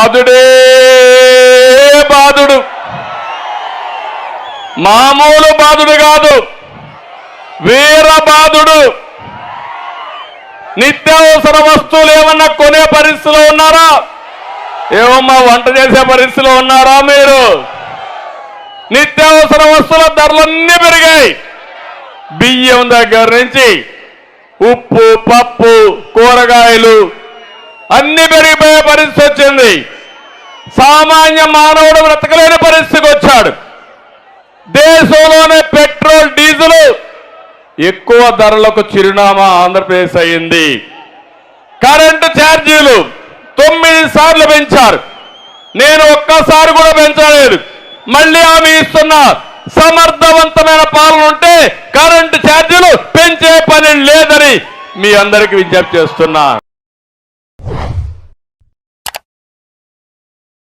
బాధుడే బాధుడు మామూలు బాధుడు కాదు వీర బాధుడు నిత్యావసర వస్తువులు ఏమన్నా కొనే పరిస్థితిలో ఉన్నారా? ఏమమ్మా వంట చేసే పరిస్థితిలో ఉన్నారా మీరు? నిత్యావసర వస్తువుల ధరలన్నీ పెరిగాయి. బియ్యం దగ్గర నుంచి ఉప్పు పప్పు కూరగాయలు అన్ని పెరిగిపోయి పరిస్థితి వచ్చింది. సామాన్య మానవుడు బ్రతకలేని పరిస్థితికి వచ్చాడు. దేశంలోనే పెట్రోల్ డీజిల్ ఎక్కువ ధరలకు చిరునామా ఆంధ్రప్రదేశ్ అయింది. కరెంటు ఛార్జీలు తొమ్మిది సార్లు పెంచారు. నేను ఒక్కసారి కూడా పెంచలేదు. మళ్ళీ ఆమె ఇస్తున్న సమర్థవంతమైన పాలన ఉంటే కరెంటు ఛార్జీలు పెంచే పని లేదని మీ అందరికీ విజ్ఞప్తి చేస్తున్నా.